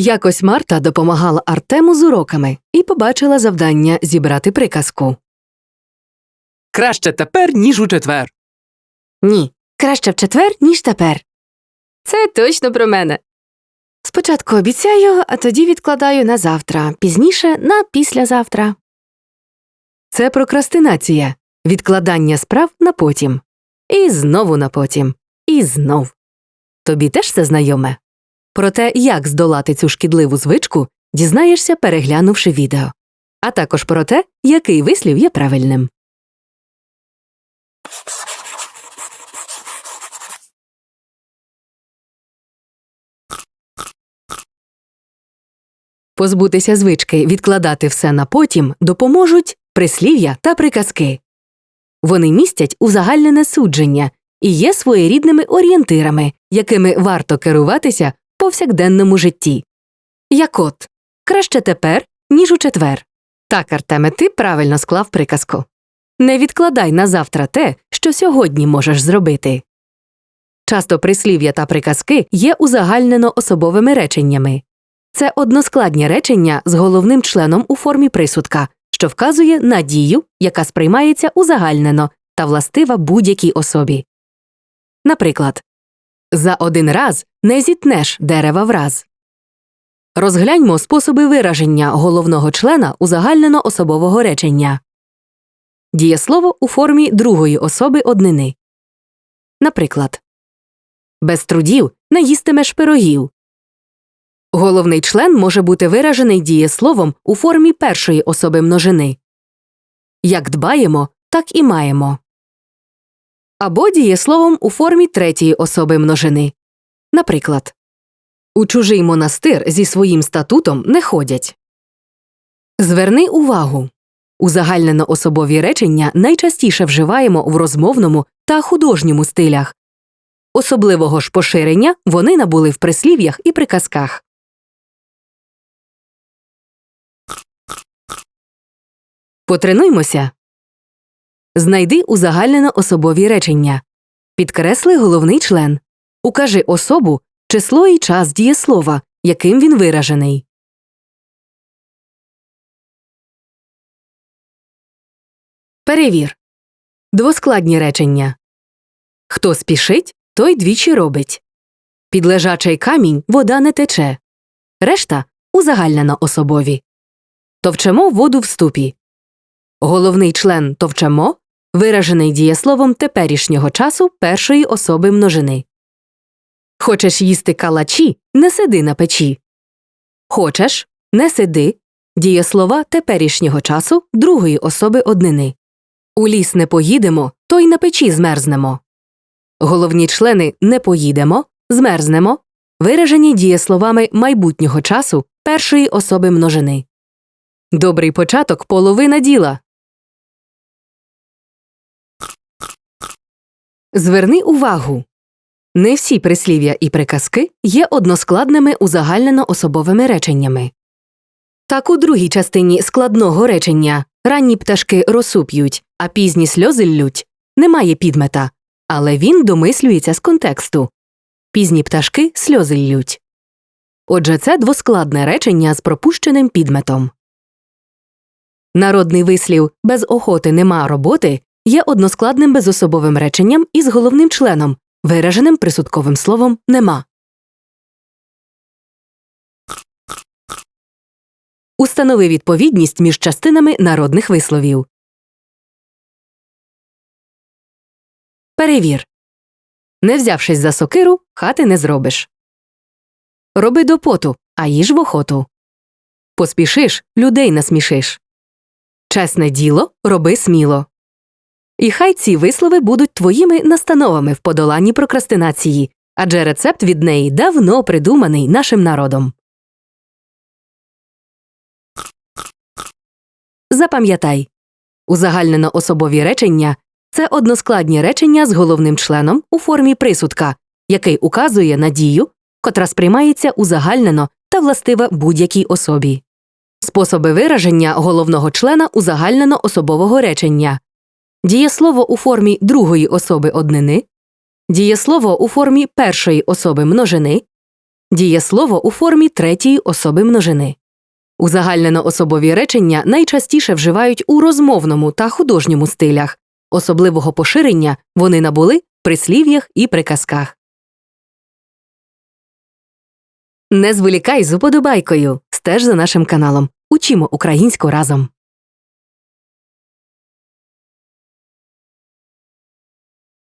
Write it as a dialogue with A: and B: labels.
A: Якось Марта допомагала Артему з уроками і побачила завдання зібрати приказку.
B: Краще тепер, ніж у четвер.
A: Ні, краще в четвер, ніж тепер. Це точно про мене. Спочатку обіцяю, а тоді відкладаю на завтра, пізніше на післязавтра. Це прокрастинація відкладання справ на потім. І знову на потім. І знов. Тобі теж це знайоме? Про те, як здолати цю шкідливу звичку, дізнаєшся, переглянувши відео, а також про те, який вислів є правильним. Позбутися звички відкладати все на потім допоможуть прислів'я та приказки. Вони містять узагальнене судження і є своєрідними орієнтирами, якими варто керуватися повсякденному житті. Як от краще тепер, ніж у четвер. Так, Артеме, ти правильно склав приказку. Не відкладай на завтра те, що сьогодні можеш зробити. Часто прислів'я та приказки є узагальнено особовими реченнями. Це односкладні речення з головним членом у формі присудка, що вказує на дію, яка сприймається узагальнено та властива будь-якій особі. Наприклад, за один раз не зітнеш дерева враз. Розгляньмо способи вираження головного члена узагальнено особового речення. Дієслово у формі другої особи однини. Наприклад, без трудів не їстимеш пирогів. Головний член може бути виражений дієсловом у формі першої особи множини. Як дбаємо, так і маємо. Або дієсловом у формі третьої особи множини. Наприклад, у чужий монастир зі своїм статутом не ходять. Зверни увагу. Узагальнено особові речення найчастіше вживаємо в розмовному та художньому стилях. Особливого ж поширення вони набули в прислів'ях і приказках. Потренуймося. Знайди узагальнено особові речення. Підкресли головний член. Укажи особу, число і час дієслова, яким він виражений. Перевір. Двоскладні речення. Хто спішить, той двічі робить. Під лежачий камінь вода не тече. Решта узагальнено особові. Товчемо воду в ступі. Головний член товчемо виражений дієсловом теперішнього часу першої особи множини. Хочеш їсти калачі не сиди на печі. Хочеш не сиди дієслова теперішнього часу другої особи однини. У ліс не поїдемо, то й на печі змерзнемо. Головні члени не поїдемо, змерзнемо виражені дієсловами майбутнього часу першої особи множини. Добрий початок половина діла. Зверни увагу. Не всі прислів'я і приказки є односкладними узагальнено особовими реченнями. Так у другій частині складного речення ранні пташки росу п'ють, а пізні сльози ллють немає підмета, але він домислюється з контексту пізні пташки сльози ллють. Отже, це двоскладне речення з пропущеним підметом. Народний вислів без охоти нема роботи є односкладним безособовим реченням із головним членом, вираженим присудковим словом нема. Установи відповідність між частинами народних висловів. Перевір. Не взявшись за сокиру, хати не зробиш. Роби до поту, а їж в охоту. Поспішиш, людей насмішиш. Чесне діло роби сміло. І хай ці вислови будуть твоїми настановами в подоланні прокрастинації, адже рецепт від неї давно придуманий нашим народом. Запам'ятай узагальнено особові речення це односкладні речення з головним членом у формі присудка, який указує на дію, котра сприймається узагальнено та властива будь-якій особі. Способи вираження головного члена узагальнено особового речення дієслово у формі другої особи однини, дієслово у формі першої особи множини, Дієслово у формі третьої особи множини. Узагальнено-особові речення найчастіше вживають у розмовному та художньому стилях. Особливого поширення вони набули в прислів'ях і приказках. Не зволікай з уподобайкою. Стеж за нашим каналом. Учімо українську разом.